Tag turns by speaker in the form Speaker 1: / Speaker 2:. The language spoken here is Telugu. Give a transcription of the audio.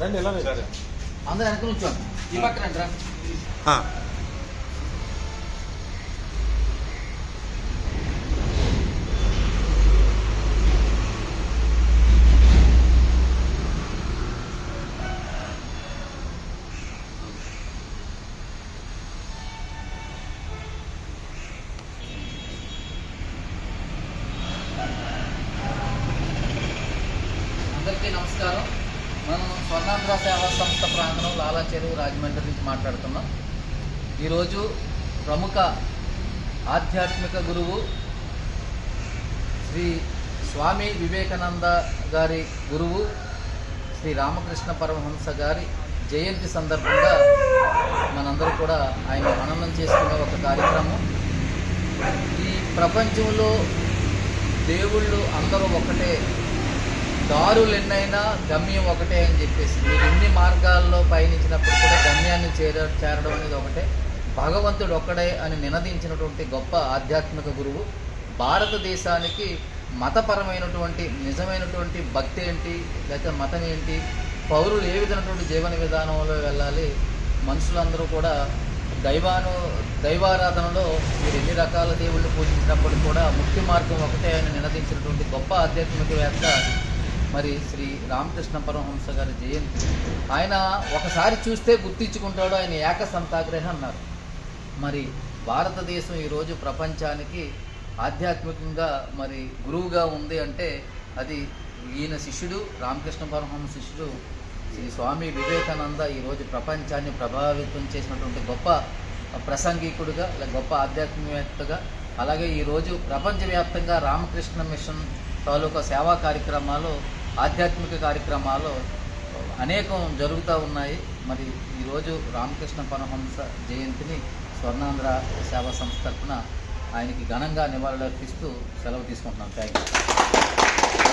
Speaker 1: రండి ఎలా
Speaker 2: సరే.
Speaker 3: అందరూ వెనక నుంచోండి. ఈ రండి రా. అందరికీ నమస్కారం. మనం స్వర్ణాంధ్ర సేవా సంస్థ ప్రాంగణం లాలా చెరువు రాజమండ్రి నుంచి మాట్లాడుతున్నాం. ఈరోజు ప్రముఖ ఆధ్యాత్మిక గురువు శ్రీ స్వామి వివేకానంద గారి గురువు శ్రీ రామకృష్ణ పరమహంస గారి జయంతి సందర్భంగా మనందరూ కూడా ఆయన మననం చేసుకున్న ఒక కార్యక్రమం. ఈ ప్రపంచంలో దేవుళ్ళు అందరూ ఒకటే దారులు ఎన్నైనా గమ్యం ఒకటే అని చెప్పేసి మీరు ఎన్ని మార్గాల్లో పయనించినప్పుడు కూడా గమ్యాన్ని చేర చేరడం అనేది ఒకటే. భగవంతుడు ఒక్కడే అని నినదించినటువంటి గొప్ప ఆధ్యాత్మిక గురువు భారతదేశానికి మతపరమైనటువంటి నిజమైనటువంటి భక్తి ఏంటి లేకపోతే మతం ఏంటి పౌరులు ఏ విధమైనటువంటి జీవన విధానంలో వెళ్ళాలి మనుషులందరూ కూడా దైవాను దైవారాధనలో మీరు ఎన్ని రకాల దేవుళ్ళు పూజించినప్పుడు కూడా ముక్తి మార్గం ఒకటే అని నినదించినటువంటి గొప్ప ఆధ్యాత్మికవేత్త మరి శ్రీ రామకృష్ణ పరమహంస గారి జయంతి. ఆయన ఒకసారి చూస్తే గుర్తించుకుంటాడు ఆయన ఏక సంతాగ్రహ అన్నారు. మరి భారతదేశం ఈరోజు ప్రపంచానికి ఆధ్యాత్మికంగా మరి గురువుగా ఉంది అంటే అది ఈయన శిష్యుడు రామకృష్ణ పరమహంస శిష్యుడు శ్రీ స్వామి వివేకానంద ఈరోజు ప్రపంచాన్ని ప్రభావితం చేసినటువంటి గొప్ప ప్రసంగికుడుగా లేక గొప్ప ఆధ్యాత్మికవేత్తగా అలాగే ఈరోజు ప్రపంచవ్యాప్తంగా రామకృష్ణ మిషన్ తాలూకా సేవా కార్యక్రమాలు ఆధ్యాత్మిక కార్యక్రమాలు అనేకం జరుగుతూ ఉన్నాయి. మరి ఈరోజు రామకృష్ణ పరమహంస జయంతిని స్వర్ణాంధ్ర సేవా సంస్థ తరఫున ఆయనకి ఘనంగా నివాళులర్పిస్తూ సెలవు తీసుకుంటున్నాం. Thank you